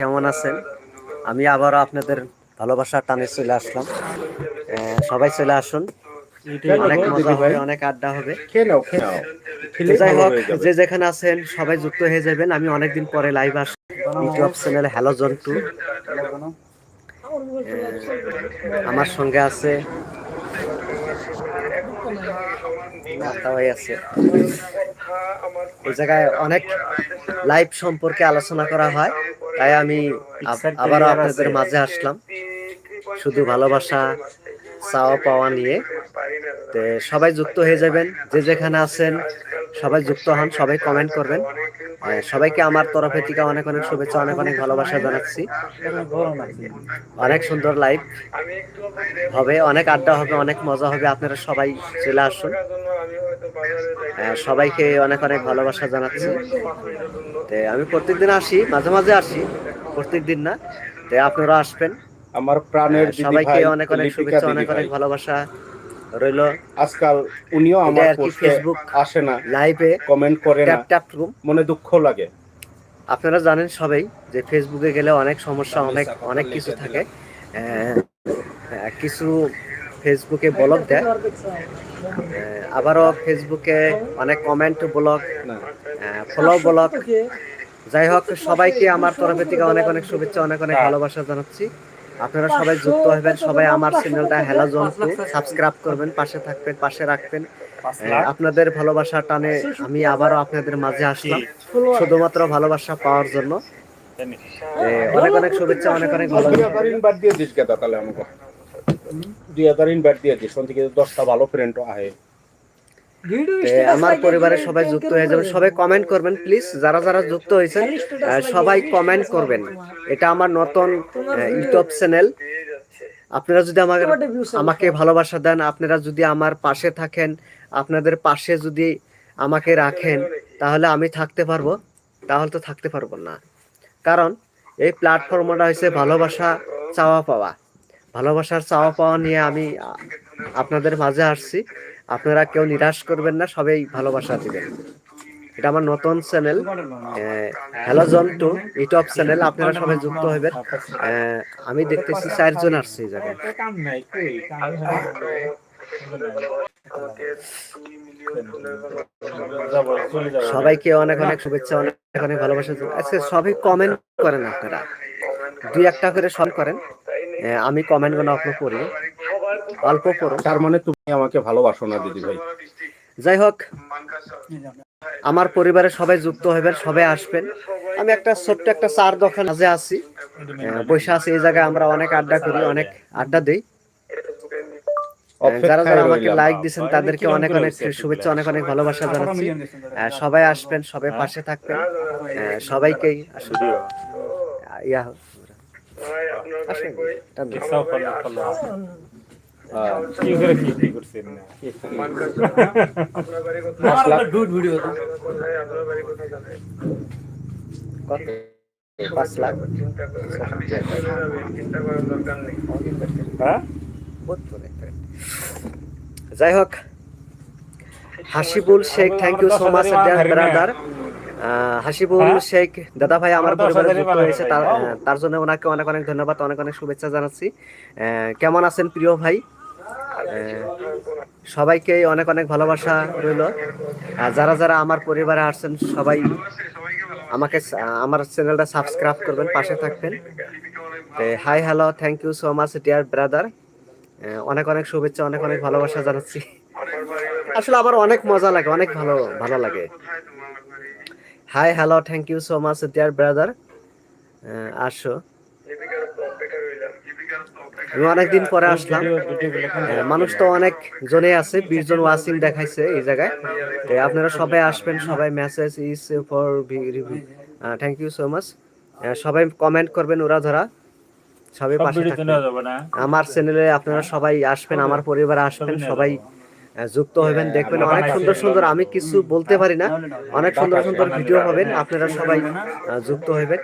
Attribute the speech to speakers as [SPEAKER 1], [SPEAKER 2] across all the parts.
[SPEAKER 1] কেমন আছেন? আমি আবারও আপনাদের ভালোবাসার টানে চলে আসলাম। সবাই চলে আসুন। অনেক মজা হবে অনেক আড্ডা হবে। যাই হোক যে যেখানে আছেন সবাই যুক্ত হয়ে যাবেন। আমি অনেকদিন পরে লাইভ আস ইউটিউব চ্যানেল হ্যালো জন্টু আমার সঙ্গে আছে। আছে। এই জায়গায় অনেক লাইভ সম্পর্কে আলোচনা করা হয়। তাই আমি আব- আবারও আপনাদের মাঝে আসলাম। শুধু ভালোবাসা চাওয়া পাওয়া নিয়ে। তো সবাই যুক্ত হয়ে যাবেন। যে যেখানে আছেন সবাই যুক্ত হন সবাই কমেন্ট করবেন। সবাইকে আমার তরফে থেকে অনেক অনেক শুভেচ্ছা অনেক অনেক ভালোবাসা জানাচ্ছি। অনেক সুন্দর লাইভ হবে অনেক আড্ডা হবে অনেক মজা হবে আপনারা সবাই চলে আসুন। সবাইকে অনেক অনেক ভালোবাসা জানাচ্ছি। তো আমি প্রত্যেকদিন আসি মাঝে মাঝে আসি প্রত্যেকদিন না। তো আপনারা আসবেন।
[SPEAKER 2] আমার প্রাণের
[SPEAKER 1] সবাইকে অনেক অনেক শুভেচ্ছা অনেক অনেক ভালোবাসা। রইল।
[SPEAKER 2] আজকাল উনিও আমার
[SPEAKER 1] ফেসবুক
[SPEAKER 2] আসে না
[SPEAKER 1] লাইভে
[SPEAKER 2] কমেন্ট করে না।
[SPEAKER 1] ট্যাপ ট্যাপ রুম
[SPEAKER 2] মনে দুঃখ লাগে।
[SPEAKER 1] আপনারা জানেন সবাই যে ফেসবুকে গেলে অনেক সমস্যা অনেক অনেক কিছু থাকে। কিছু ফেসবুকে ব্লগ দেয়। আহ, আবারও ফেসবুকে অনেক কমেন্ট ব্লগ
[SPEAKER 2] না
[SPEAKER 1] ফলো ব্লগ যাই হোক সবাইকে আমার তরফে থেকে অনেক অনেক শুভেচ্ছা অনেক অনেক ভালোবাসা জানাচ্ছি। আপনারা সবাই যুক্ত হবেন সবাই আমার চ্যানেলটা হেলা জন্তু সাবস্ক্রাইব করবেন পাশে থাকবেন পাশে রাখবেন। আপনাদের ভালোবাসা টানে আমি আবারও আপনাদের মাঝে আসলাম। শুধুমাত্র ভালোবাসা পাওয়ার জন্য। অনেক অনেক শুভেচ্ছা অনেক অনেক
[SPEAKER 2] দুই
[SPEAKER 1] ভালোবাসা
[SPEAKER 2] হাজার ইনভাইট দিয়ে দিস গেদা তাহলে আমাকে। দুই হাজার ইনভাইট দিয়ে দিস ওখান থেকে দশটা ভালো ফ্রেন্ড আহে।
[SPEAKER 1] আমার পরিবারের সবাই যুক্ত হয়ে যাবেন সবাই কমেন্ট করবেন প্লিজ যারা যারা যুক্ত হয়েছেন সবাই কমেন্ট করবেন। এটা আমার নতুন ইউটিউব চ্যানেল আপনারা যদি আমাকে আমাকে ভালোবাসা দেন আপনারা যদি আমার পাশে থাকেন আপনাদের পাশে যদি আমাকে রাখেন তাহলে আমি থাকতে পারব। তাহলে তো থাকতে পারব না। কারণ এই প্ল্যাটফর্মটা হয়েছে ভালোবাসা চাওয়া পাওয়া। ভালোবাসার চাওয়া পাওয়া নিয়ে আমি আপনাদের মাঝে আসছি। আপনারা কেউ নিরাশ করবেন না, সবাই ভালোবাসা দিবেন। এটা আমার নতুন channel. Hello Jontu YouTube channel, আপনারা সবাই যুক্ত হবেন আমি দেখতেছি চারজন আসছে এই সবাইকে অনেক অনেক শুভেচ্ছা, অনেক অনেক ভালোবাসা। আচ্ছা সবাই কমেন্ট করেন আপনারা। দুই একটা করে সল করেন। আমি কমেন্টগুলো আপলোড করি। অল্প পড়ো
[SPEAKER 2] তার মানে তুমি আমাকে ভালোবাসো না দিদি ভাই।
[SPEAKER 1] যাই হোক আমার পরিবারের সবাই যুক্ত হবেন সবাই আসবেন। আমি একটা ছোট্ট একটা চার দোকান মাঝে আছি। বসে আছি এই জায়গায় আমরা অনেক আড্ডা করি অনেক আড্ডা দিই। যারা যারা আমাকে লাইক দিচ্ছেন তাদেরকে অনেক অনেক শুভেচ্ছা অনেক অনেক ভালোবাসা জানাচ্ছি। আহ, সবাই আসবেন সবাই পাশে থাকবেন। সবাইকেই আসুন। ইয়া
[SPEAKER 2] হ্যাঁ।
[SPEAKER 1] কত? পাঁচ লাখ। যাই হোক Hasibul Sheikh thank you so much brother Hasibul Sheikh দাদা ভাই আমার পরিবারে যুক্ত হয়েছে তার জন্য ওনাকে অনেক অনেক ধন্যবাদ অনেক অনেক শুভেচ্ছা জানাচ্ছি। আহ, কেমন আছেন প্রিয় ভাই? সবাইকে অনেক অনেক ভালোবাসা রইল। আর যারা যারা আমার পরিবারে আসছেন, সবাই আমাকে আমার চ্যানেলটা সাবস্ক্রাইব করবেন, পাশে থাকবেন। Hi hello thank you so much dear brother অনেক অনেক শুভেচ্ছা, অনেক অনেক ভালোবাসা জানাচ্ছি। আসলে আমার অনেক মজা লাগে, অনেক ভালো ভালো লাগে। Hi hello thank you so much dear brother আসো। আমি অনেকদিন পরে আসলাম। মানুষ তো অনেক জনে আছে বিশ জন ওয়াচিং দেখাইছে এই জায়গায়। আপনারা সবাই আসবেন সবাই message is for review thank you so much সবাই কমেন্ট করবেন ওরা ধরা। সবাই পাশে আমার চ্যানেলে আপনারা সবাই আসবেন আমার পরিবারে আসবেন সবাই যুক্ত হবেন দেখবেন অনেক সুন্দর সুন্দর আমি কিছু বলতে পারি না। অনেক সুন্দর সুন্দর ভিডিও পাবেন আপনারা সবাই যুক্ত হবেন।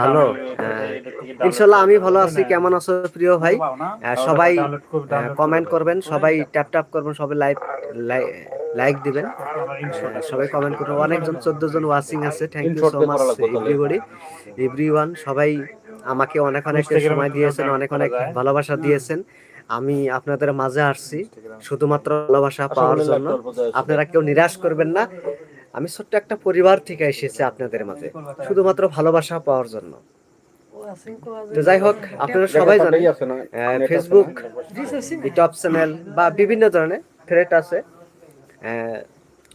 [SPEAKER 1] ভালো? ইনশাল্লাহ আমি ভালো আছি কেমন আছো প্রিয় ভাই? সবাই কমেন্ট করবেন। সবাই ট্যাপ ট্যাপ করবেন সবাই লাইক লাইক দিবেন। সবাই কমেন্ট করবেন। অনেকজন চোদ্দ জন ওয়াচিং আছে thank you so much everybody. Everyone সবাই আমাকে অনেক অনেক সময় দিয়েছেন অনেক অনেক ভালোবাসা দিয়েছেন। আমি আপনাদের মাঝে আসছি শুধুমাত্র ভালোবাসা পাওয়ার জন্য। আপনারা কেউ নিরাশ করবেন না। আমি ছোট্ট একটা পরিবার থেকে এসেছি আপনাদের মাঝে। শুধুমাত্র ভালোবাসা পাওয়ার জন্য। তো যাই হোক আপনারা সবাই জানেন আহ, ফেসবুক ইউটিউব চ্যানেল বা বিভিন্ন ধরনের থ্রেট আছে।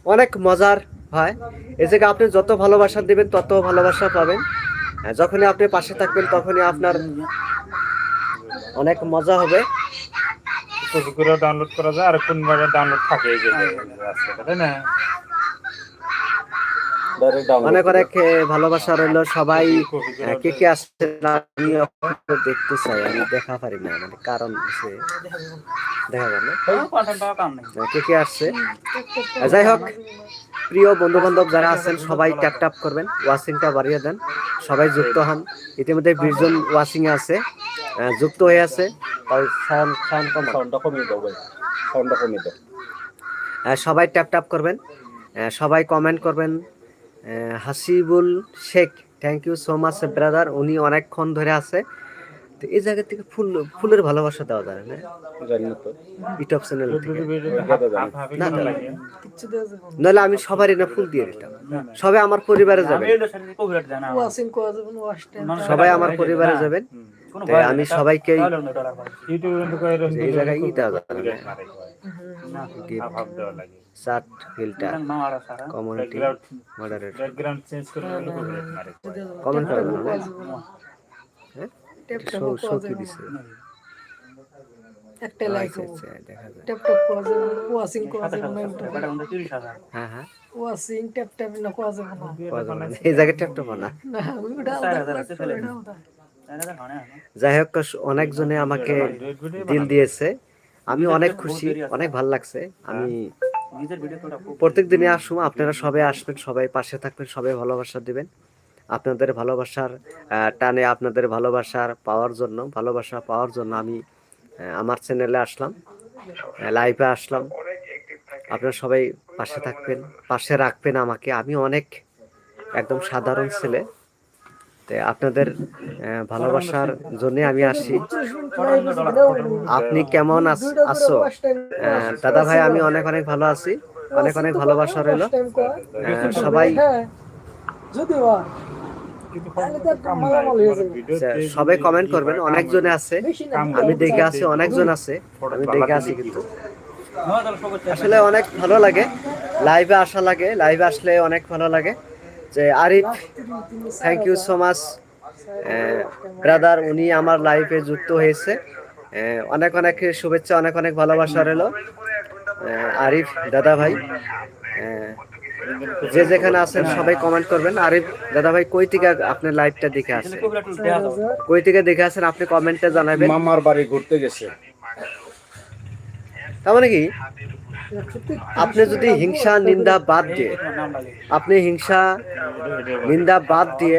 [SPEAKER 1] অনেক মজার হয়। এই জায়গায় আপনি যত ভালোবাসা দিবেন তত ভালোবাসা পাবেন। যখনই আপনি পাশে থাকবেন তখনই আপনার অনেক মজা হবে।
[SPEAKER 3] ডাউনলোড করা যায় আর কোন ডাউনলোড থাকে এই যে আছে তাই না?
[SPEAKER 1] অনেক অনেক ভালোবাসা রইল সবাই কে কে আসছে না আমি দেখতে চাই আমি দেখা পারি না মানে কারণ হচ্ছে দেখা গেল কে কে আসছে? যাই হোক প্রিয় বন্ধু বান্ধব যারা আছেন সবাই ট্যাপ ট্যাপ করবেন ওয়াচিংটা বাড়িয়ে দেন সবাই যুক্ত হন। ইতিমধ্যে বিশজন ওয়াচিং আছে যুক্ত হয়ে আছে। সবাই ট্যাপ ট্যাপ করবেন সবাই কমেন্ট করবেন Hasibul Sheikh thank you so much brother উনি অনেকক্ষণ ধরে আছে। তো এই জায়গা থেকে ফুল ফুলের ভালোবাসা দেওয়া যায় না? ইউটিউব চ্যানেল থেকে।
[SPEAKER 3] না।
[SPEAKER 1] নাহলে আমি সবারই না ফুল দিয়ে দিতাম। সবাই আমার পরিবারে যাবেন সবাই আমার পরিবারে যাবেন। তাই আমি সবাইকে এই জায়গায় ই দেওয়া যাবে না chat filter community moderator
[SPEAKER 3] background change করে মারে
[SPEAKER 1] কমেন্ট করবেন না? হ্যাঁ? শো শো কি দিছে?
[SPEAKER 4] একটা লাইক
[SPEAKER 1] দেখা যায়।
[SPEAKER 4] ট্যাপ ট্যাপ করা যাবে ওয়াশিং করা যাবে না
[SPEAKER 1] হ্যাঁ হ্যাঁ।
[SPEAKER 4] ওয়াশিং ট্যাপ ট্যাপ না করা যাবে না।
[SPEAKER 1] পাওয়া যাবে না। এই জায়গায় ট্যাপটা না।
[SPEAKER 4] না ওটা
[SPEAKER 1] যাই হোক অনেকজনে আমাকে দিল দিয়েছে। আমি অনেক খুশি অনেক ভালো লাগছে। আমি প্রত্যেক দিনে আসুন আপনারা সবাই আসবেন সবাই পাশে থাকবেন সবাই ভালোবাসা দিবেন। আপনাদের ভালোবাসার টানে আপনাদের ভালোবাসার পাওয়ার জন্য ভালোবাসা পাওয়ার জন্য আমি আমার চ্যানেলে আসলাম লাইভে আসলাম। আপনারা সবাই পাশে থাকবেন পাশে রাখবেন আমাকে। আমি অনেক একদম সাধারণ ছেলে। আপনাদের ভালোবাসার জন্য আমি আসি আপনি কেমন আছো দাদা ভাই আমি অনেক অনেক ভালো আছি। অনেক অনেক ভালোবাসা রইল। সবাই আচ্ছা, সবাই কমেন্ট করবেন। অনেকজনে আছে। আমি দেখে আছি অনেকজন আছে। আমি দেখে আছি কিন্তু। আসলে অনেক ভালো লাগে। লাইভে আসা লাগে। লাইভে আসলে অনেক ভালো লাগে। যে Arif thank you so much brother উনি আমার লাইফে যুক্ত হয়েছে। অনেক অনেক শুভেচ্ছা অনেক অনেক ভালোবাসা রইল। আরিফ দাদা ভাই যে যেখানে আছেন সবাই কমেন্ট করবেন। আরিফ দাদা ভাই কই থেকে আপনার লাইভটা দেখে আসেন? কই থেকে দেখে আসেন আপনি কমেন্টে জানাবেন।
[SPEAKER 2] মামার বাড়ি ঘুরতে গেছে।
[SPEAKER 1] তার মানে কি? আপনি যদি হিংসা, নিন্দা বাদ দিয়ে, আপনি হিংসা, নিন্দা বাদ দিয়ে,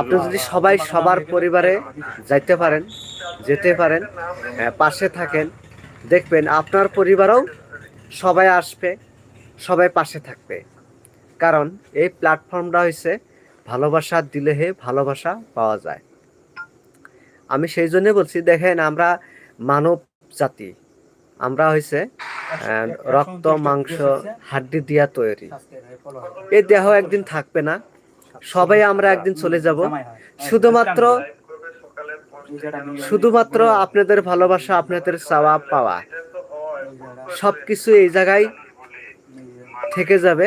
[SPEAKER 1] আপনি যদি সবাই সবার পরিবারে যাইতে পারেন, যেতে পারেন পাশে থাকেন, দেখবেন আপনার পরিবারও সবাই আসবে, সবাই পাশে থাকবে। কারণ এই প্ল্যাটফর্মটা হয়েছে ভালোবাসা দিলে হে ভালোবাসা পাওয়া যায়। আমি সেই জন্য বলছি, দেখেন আমরা মানব জাতি। আমরা হয়েছে রক্ত মাংস হাড্ডি দিয়া তৈরি। এই দেহ একদিন থাকবে না। সবাই আমরা একদিন চলে যাব। শুধুমাত্র শুধুমাত্র আপনাদের ভালোবাসা আপনাদের চাওয়া পাওয়া। সবকিছু এই জায়গায় থেকে যাবে।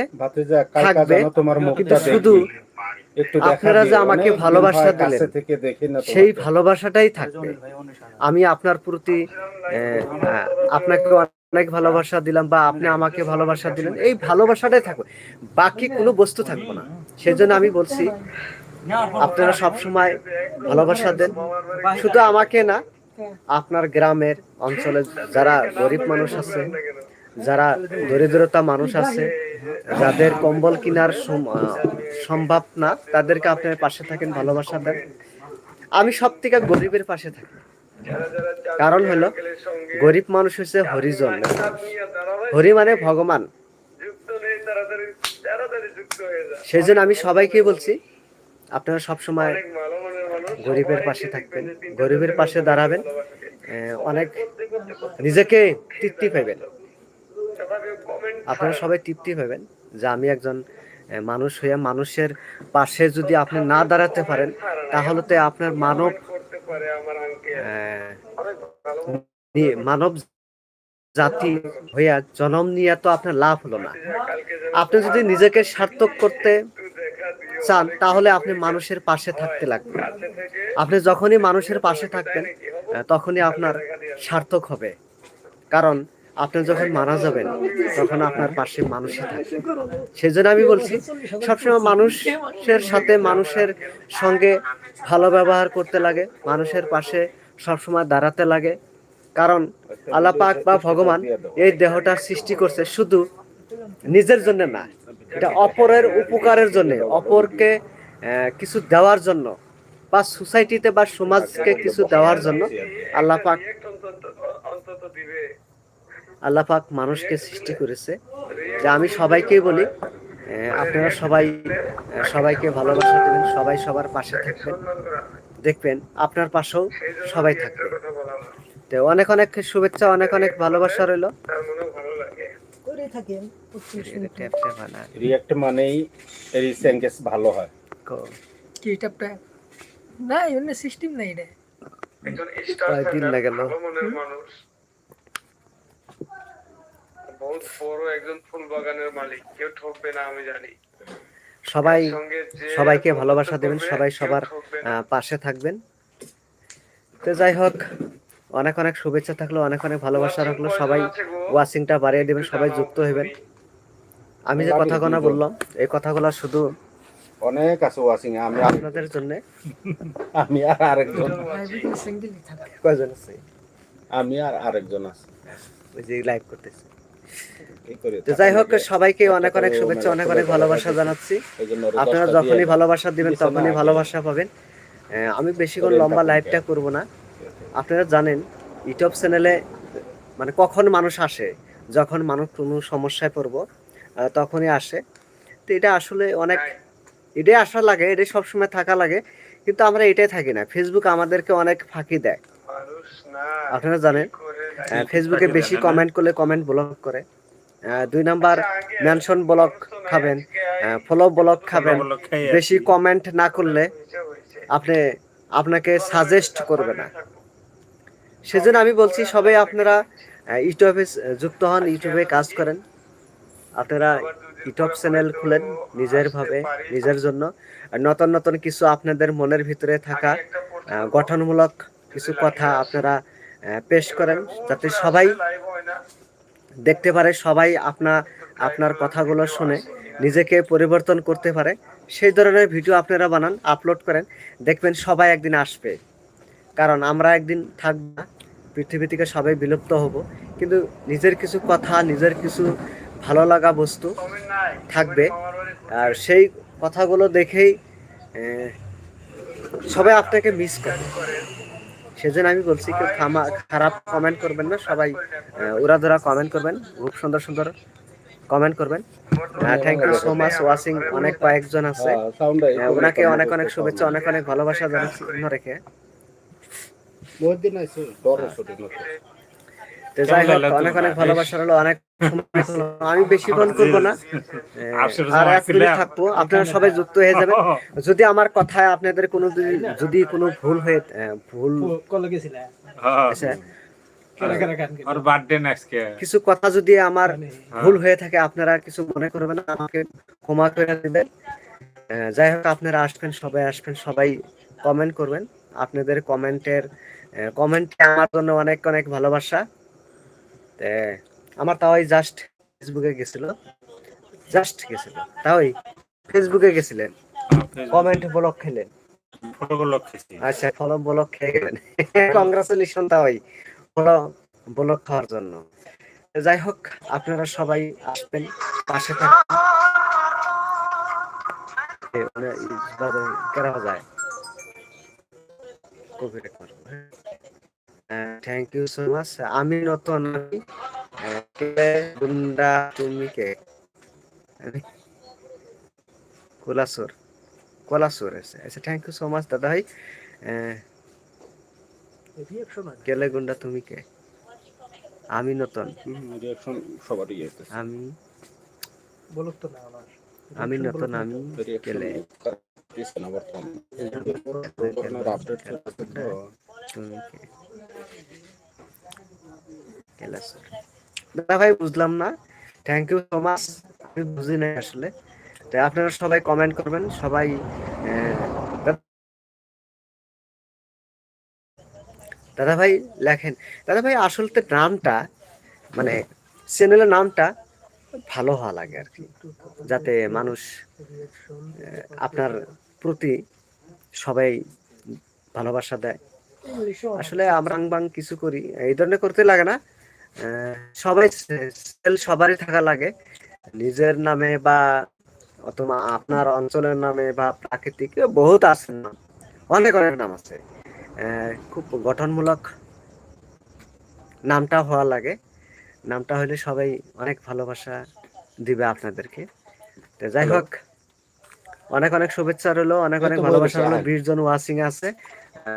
[SPEAKER 1] থাকবে, কিন্তু শুধু আপনারা যে আমাকে ভালোবাসা দিলেন। সেই ভালোবাসাটাই থাকবে। আমি আপনার প্রতি আপনাকে অনেক ভালোবাসা দিলাম বা আপনি আমাকে ভালোবাসা দিলেন। এই ভালোবাসাটাই থাকবে। বাকি কোনো বস্তু থাকবে না। সেজন্য আমি বলছি আপনারা সব সময় ভালোবাসা দেন। শুধু আমাকে না আপনার গ্রামের অঞ্চলে যারা গরিব মানুষ আছে যারা দরিদ্রতা মানুষ আছে, যাদের কম্বল কেনার সম- সম্ভব না, তাদেরকে আপনার পাশে থাকেন, ভালোবাসা দেন। আমি সব থেকে গরিবের পাশে থাকি। কারণ হলো, গরিব মানুষ হচ্ছে হরিজন। হরি মানে ভগবান। সেই জন্য আমি সবাইকে বলছি, আপনারা সব সময় গরিবের পাশে থাকবেন, গরিবের পাশে দাঁড়াবেন অনেক নিজেকে তৃপ্তি পাবেন আপনারা সবাই তৃপ্তি পাবেন যে আমি একজন মানুষ হইয়া মানুষের পাশে যদি আপনি না দাঁড়াতে পারেন, তাহলে তো আপনার মানব মানব জাতি হইয়া জন্ম নিয়ে তো আপনার লাভ হলো না। আপনি যদি নিজেকে সার্থক করতে চান, তাহলে আপনি মানুষের পাশে থাকতে লাগবে। আপনি যখনই মানুষের পাশে থাকবেন তখনই আপনার সার্থক হবে। কারণ আপনি যখন মারা যাবেন, তখন আপনার পাশে মানুষই থাকবে। সেই জন্য আমি বলছি, সবসময় মানুষের সাথে মানুষের সঙ্গে ভালো ব্যবহার করতে লাগে, মানুষের পাশে সবসময় দাঁড়াতে লাগে। কারণ আল্লাহ পাক বা ভগবান এই দেহটা সৃষ্টি করছে শুধু নিজের জন্য না, এটা অপরের উপকারের জন্য, অপরকে কিছু দেওয়ার জন্য, বা সোসাইটিতে বা সমাজকে কিছু দেওয়ার জন্য আল্লাহ পাক আল্লাহ পাক মানুষকে সৃষ্টি করেছে। যে আমি সবাইকেই বলি আপনারা সবাই সবাইকে ভালোবাসা দেবেন সবাই সবার পাশে থাকবেন দেখবেন আপনার পাশেও সবাই থাকবে। তো অনেক অনেক শুভেচ্ছা অনেক অনেক ভালোবাসা রইল।
[SPEAKER 2] রিয়েক্ট মানেই রিসেন্টেস ভালো হয়।
[SPEAKER 1] কো-
[SPEAKER 4] কি ট্যাপটা না এমনি সিস্টেম নাই রে।
[SPEAKER 1] কয়েকদিন না গেল
[SPEAKER 5] বহুত বড় একজন ফুল বাগানের মালিক কেউ ঠকবে না আমি জানি।
[SPEAKER 1] সবাই
[SPEAKER 5] যে
[SPEAKER 1] সবাইকে ভালোবাসা দেবেন সবাই সবার পাশে থাকবেন। তো যাই হোক অনেক অনেক শুভেচ্ছা থাকল অনেক অনেক ভালোবাসা রাখল সবাই ওয়াচিংটা বাড়িয়ে দেবেন সবাই যুক্ত হবেন আমি যে কথাগুলো বললাম এই কথাগুলো শুধু
[SPEAKER 2] অনেক আছে ওয়াশিং আমি
[SPEAKER 1] আপনাদের জন্য।
[SPEAKER 2] আমি আর আরেকজন
[SPEAKER 1] কয়জন আছে?
[SPEAKER 2] আমি আর আরেকজন আছে।
[SPEAKER 1] ওই যে লাইভ করতেছে। তো যাই হোক সবাইকে অনেক অনেক শুভেচ্ছা অনেক অনেক ভালোবাসা জানাচ্ছি। আপনারা যখনই ভালোবাসা দিবেন তখনই ভালোবাসা পাবেন। আমি বেশিক্ষণ লম্বা লাইভটা করব না। আপনারা জানেন ইউটিউব চ্যানেলে মানে কখন মানুষ আসে যখন মানুষ কোনো সমস্যায় পড়ব তখনই আসে। তো এটা আসলে অনেক এটাই আসা লাগে এটাই সবসময় থাকা লাগে কিন্তু আমরা এটাই থাকি না। ফেসবুক আমাদেরকে অনেক ফাঁকি দেয়। আপনারা জানেন ফেসবুকে বেশি কমেন্ট করলে কমেন্ট ব্লক করে। দুই নাম্বার মেনশন ব্লক খাবেন ফলো ব্লক খাবেন। বেশি কমেন্ট না করলে আপনি আপনাকে সাজেস্ট করবে না। সেজন্য আমি বলছি সবাই আপনারা ইউটিউবে যুক্ত হন ইউটিউবে কাজ করেন। আপনারা ইউটিউব চ্যানেল খুলেন নিজের ভাবে নিজের জন্য। নতুন নতুন কিছু আপনাদের মনের ভিতরে থাকা গঠনমূলক কিছু কথা আপনারা পেশ করেন যাতে সবাই দেখতে পারে, সবাই আপনা, আপনার কথাগুলো শুনে নিজেকে পরিবর্তন করতে পারে। সেই ধরনের ভিডিও আপনারা বানান, আপলোড করেন, দেখবেন সবাই একদিন আসবে। কারণ আমরা একদিন থাকব না, পৃথিবী থেকে সবাই বিলুপ্ত হব। কিন্তু নিজের কিছু কথা, নিজের কিছু ভালো লাগা বস্তু থাকবে। আর সেই কথাগুলো দেখেই সবাই আপনাকে মিস করে। সেজন্য আমি বলছি কেউ খামা খারাপ কমেন্ট করবেন না সবাই ওরা ধরা কমেন্ট করবেন খুব সুন্দর সুন্দর কমেন্ট করবেন। Thank you so much watching অনেক কয়েকজন আছে।
[SPEAKER 2] হ্যাঁ,
[SPEAKER 1] ওনাকে অনেক অনেক শুভেচ্ছা অনেক অনেক ভালোবাসা জানাচ্ছি রেখে।
[SPEAKER 2] বহুত দিন আছে
[SPEAKER 1] তো যাই হোক অনেক অনেক ভালোবাসা হলো অনেক। আমি বেশিক্ষণ করব না। আর এক মিনিট থাকব আপনারা সবাই যুক্ত হয়ে যাবেন। যদি আমার কথায় আপনাদের কোনো যদি- কোনো ভুল হয়ে ভুল
[SPEAKER 3] হ্যাঁ, নেক্সট
[SPEAKER 1] কিছু কথা যদি আমার
[SPEAKER 4] মানে,
[SPEAKER 1] ভুল হয়ে থাকে আপনারা কিছু মনে করবেন না আমাকে ক্ষমা করে দিবেন। যাই হোক আপনারা আসবেন সবাই আসবেন সবাই কমেন্ট করবেন। আপনাদের কমেন্টের কমেন্টে আমার জন্য অনেক অনেক ভালোবাসা। আমার তাওই জাস্ট ফেসবুকে গেছিল। জাস্ট গেছিল। তাওই ফেসবুকে গেছিলেন। কমেন্ট ব্লক খেলেন। আচ্ছা ফলো ব্লক খেয়ে গেলেন। কংগ্রাচুলেশন তাওই ফলো ব্লক খাওয়ার জন্য। যাই হোক আপনারা সবাই আসবেন পাশে থাকবেন। মানে কেরা যায়। করব থ্যাংক ইউ সো মাচ আমি নতুন আমি গুন্ডা তুমি কে? কোলাসুর কোলাসুর আছে। আচ্ছা থ্যাংক ইউ সো মাচ দাদা ভাই কেলে গুন্ডা তুমি কে? আমি নতুন।
[SPEAKER 2] সবারই
[SPEAKER 1] আমি
[SPEAKER 4] বলুক তো না আমার।
[SPEAKER 1] আমি নতুন আমি কেলে
[SPEAKER 2] আপডেট
[SPEAKER 1] তুমি কে? ভাই, বুঝলাম না। থ্যাংক ইউ সো মাচ আমি বুঝি নাই আসলে। তো আপনারা সবাই কমেন্ট করবেন। সবাই দাদা- ভাই, লেখেন। দাদা ভাই, আসলতে নামটা মানে চ্যানেলের নামটা ভালো হওয়া লাগে আর কি। যাতে মানুষ আপনার প্রতি সবাই ভালোবাসা দেয়। আসলে আমরা কিছু করি। এই ধরনের করতে লাগে না। সবাই সেল সবারই থাকা লাগে। নিজের নামে বা অথবা আপনার অঞ্চলের নামে বা প্রাকৃতিক বহুত আছে নাম। অনেক অনেক নাম আছে। খুব গঠনমূলক নামটা হওয়া লাগে। নামটা হলে সবাই অনেক ভালোবাসা দিবে আপনাদেরকে। তো যাই হোক অনেক অনেক শুভেচ্ছা রইল অনেক অনেক ভালোবাসা রইল। বিশ জন ওয়াচিং আছে।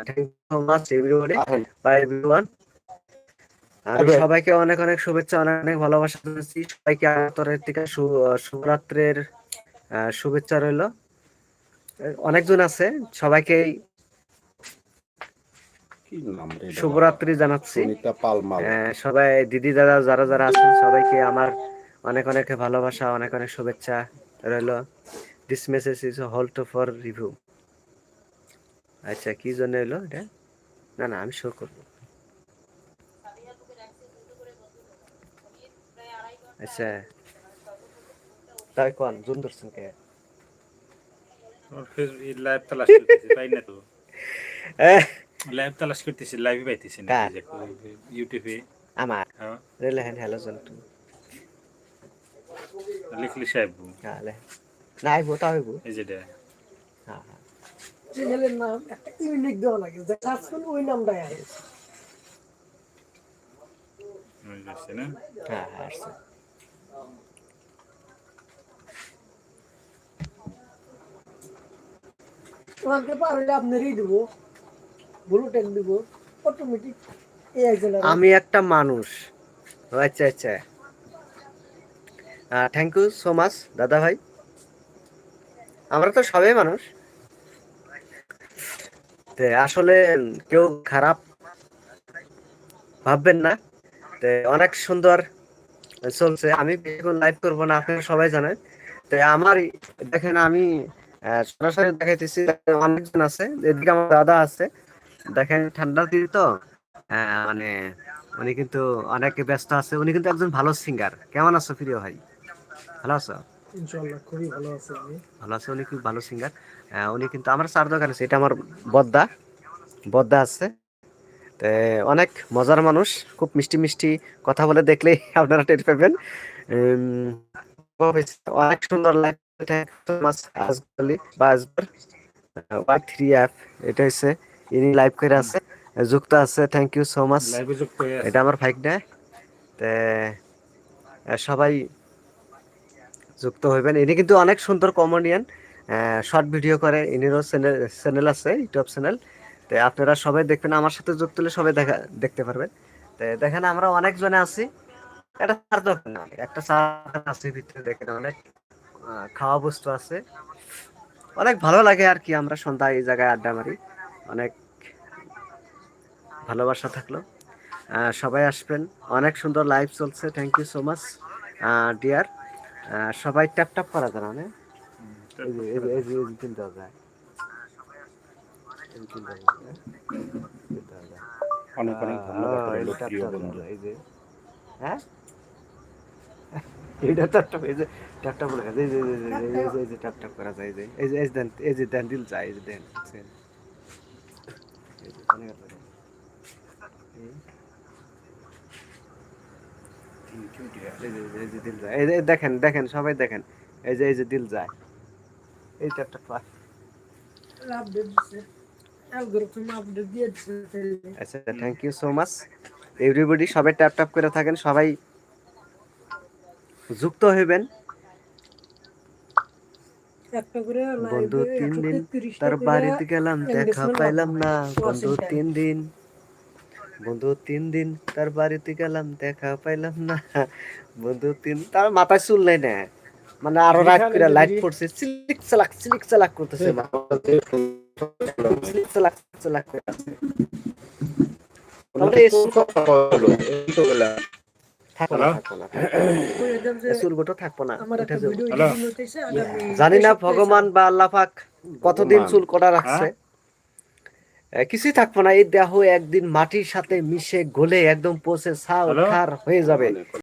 [SPEAKER 1] Thank you so much everybody bye everyone আমি। সবাইকে অনেক অনেক শুভেচ্ছা অনেক অনেক ভালোবাসা দিচ্ছি সবাইকে আন্তরের থেকে শুভরাত্রির শুভেচ্ছা রইল। অনেকজন আছে সবাইকে
[SPEAKER 2] কি নাম রে এটা?
[SPEAKER 1] শুভরাত্রি জানাচ্ছি। সবাই দিদি দাদা যারা যারা আছেন সবাইকে আমার অনেক অনেক ভালোবাসা অনেক অনেক শুভেচ্ছা রইল। This message is hold for review আচ্ছা কি জন্য এলো এটা? না না আমি শো করব। আচ্ছা। তাই কোন জুন ধরছেন কে?
[SPEAKER 3] লাইভ তালাশ করতেছি পাই না তো। লাইভ তালাশ করতেছি লাইভে পাইতেছি না যে ইউটিউবে
[SPEAKER 1] আমার?
[SPEAKER 3] হ্যাঁ।
[SPEAKER 1] রেলে হ্যান্ড হ্যালো জন্টু।
[SPEAKER 3] লিখলি সাহেব
[SPEAKER 1] হ্যাঁ না আইবো তো আইবো
[SPEAKER 3] এই যেটা।
[SPEAKER 1] হ্যাঁ। হ্যাঁ
[SPEAKER 4] চ্যানেলের নাম একটা ইউনিক দেওয়া লাগে যে সার্চ করলে ওই নামটাই আসে।
[SPEAKER 1] হ্যাঁ হ্যাঁ আসছে।
[SPEAKER 4] তোমাকে পারলে আপনারই দিব। ব্লু টেক দিব। অটোমেটিক
[SPEAKER 1] আমি একটা মানুষ। আচ্ছা আচ্ছা। থ্যাংক ইউ সো মাচ দাদা ভাই। আমরা তো সবাই মানুষ। আসলে কেউ খারাপ ভাববেন না। অনেক সুন্দর চলছে। আমি লাইভ করব না, আপনারা সবাই জানেন। তো আমার দেখেন আমি সরাসরি দেখাইতেছি অনেকজন আছে এদিকে আমার দাদা আছে। দেখেন ঠান্ডার দিন তো। হ্যাঁ মানে উনি কিন্তু অনেক ব্যস্ত আছে। উনি কিন্তু একজন ভালো সিঙ্গার কেমন আছো প্রিয় ভাই? ভালো আছো?
[SPEAKER 4] ইনশাআল্লাহ খুবই ভালো আছে আমি।
[SPEAKER 1] ভালো আছে? উনি খুব ভালো সিঙ্গার উনি কিন্তু আমার চার দোকান আছে। এটা আমার বদ্দা। বদ্দা আছে। তে অনেক মজার মানুষ। খুব মিষ্টি মিষ্টি কথা বলে দেখলেই আপনারা টের পাবেন। উম, অনেক সুন্দর লাইফ আজকালি বা আজবার ওয়াই থ্রি অ্যাপ এটা হচ্ছে ইনি লাইভ করে আছে যুক্ত আছে থ্যাংক ইউ সো মাচ
[SPEAKER 3] লাইভে যুক্ত আছে।
[SPEAKER 1] এটা আমার ফাইক না তে সবাই যুক্ত হইবেন। ইনি কিন্তু অনেক সুন্দর কমেডিয়ান শর্ট ভিডিও করে ইনিরও চ্যানেল চ্যানেল আছে ইউটিউব চ্যানেল তো আপনারা সবাই দেখবেন আমার সাথে যুক্ত হলে সবাই দেখা দেখতে পারবেন। তো দেখেন আমরা অনেক জনে আছি একটা চার দোকান একটা চার আছে ভিতরে দেখেন অনেক। খাওয়া বস্তু আছে। অনেক ভালো লাগে আর কি আমরা সন্ধ্যায় এই জায়গায় আড্ডা মারি। অনেক ভালোবাসা থাকল। সবাই আসবেন। অনেক সুন্দর লাইভ চলছে। Thank you so much dear সবাই ট্যাপ ট্যাপ করা যায় না।
[SPEAKER 2] অনেক? অনেক ধন্যবাদ
[SPEAKER 1] এই যে। হ্যাঁ? এইটা ট্যাপ ট্যাপ এই যে ট্যাপ করা এই যে এই যে এই এই এই ট্যাপ করা যায় এই যে এই যে এই দেন এই যে দেন দিল যায় এই যে দেন। এই। এই। এই এই এই যে দেখেন দেখেন সবাই দেখেন এই যে এই যে দিল যায়
[SPEAKER 4] আপডেট দিয়ে দিচ্ছে
[SPEAKER 1] আচ্ছা thank you so much everybody সবাই ট্যাপ ট্যাপ করে থাকেন সবাই যুক্ত হইবেন। বন্ধু তিন দিন তার বাড়িতে গেলাম দেখা পাইলাম না। বন্ধু তিন দিন। বন্ধু তিন দিন তার বাড়িতে গেলাম দেখা পাইলাম না। বন্ধু তিন তার মাথায় চুল নাই না। মানে আরও রাত করে লাইট পড়ছে। সিলিক চালাক সিলিক চালাক করতেছে সিলিক চালাক চালাক করে থাকব না? থাকব না,
[SPEAKER 4] করে দেন যে
[SPEAKER 1] এই চুল থাকব না
[SPEAKER 4] আমার একটা
[SPEAKER 1] উঠে যাব।
[SPEAKER 4] Video
[SPEAKER 3] Hello?
[SPEAKER 4] এডিটিং হইতেছে আগামী
[SPEAKER 1] জানি না ভগবান বা আল্লাহ পাক কতদিন চুল কটা রাখছে কিছুই থাকব না এই দেহ একদিন মাটির সাথে মিশে গলে একদম পচে ছাউ
[SPEAKER 3] Hello?
[SPEAKER 1] খার হয়ে যাবে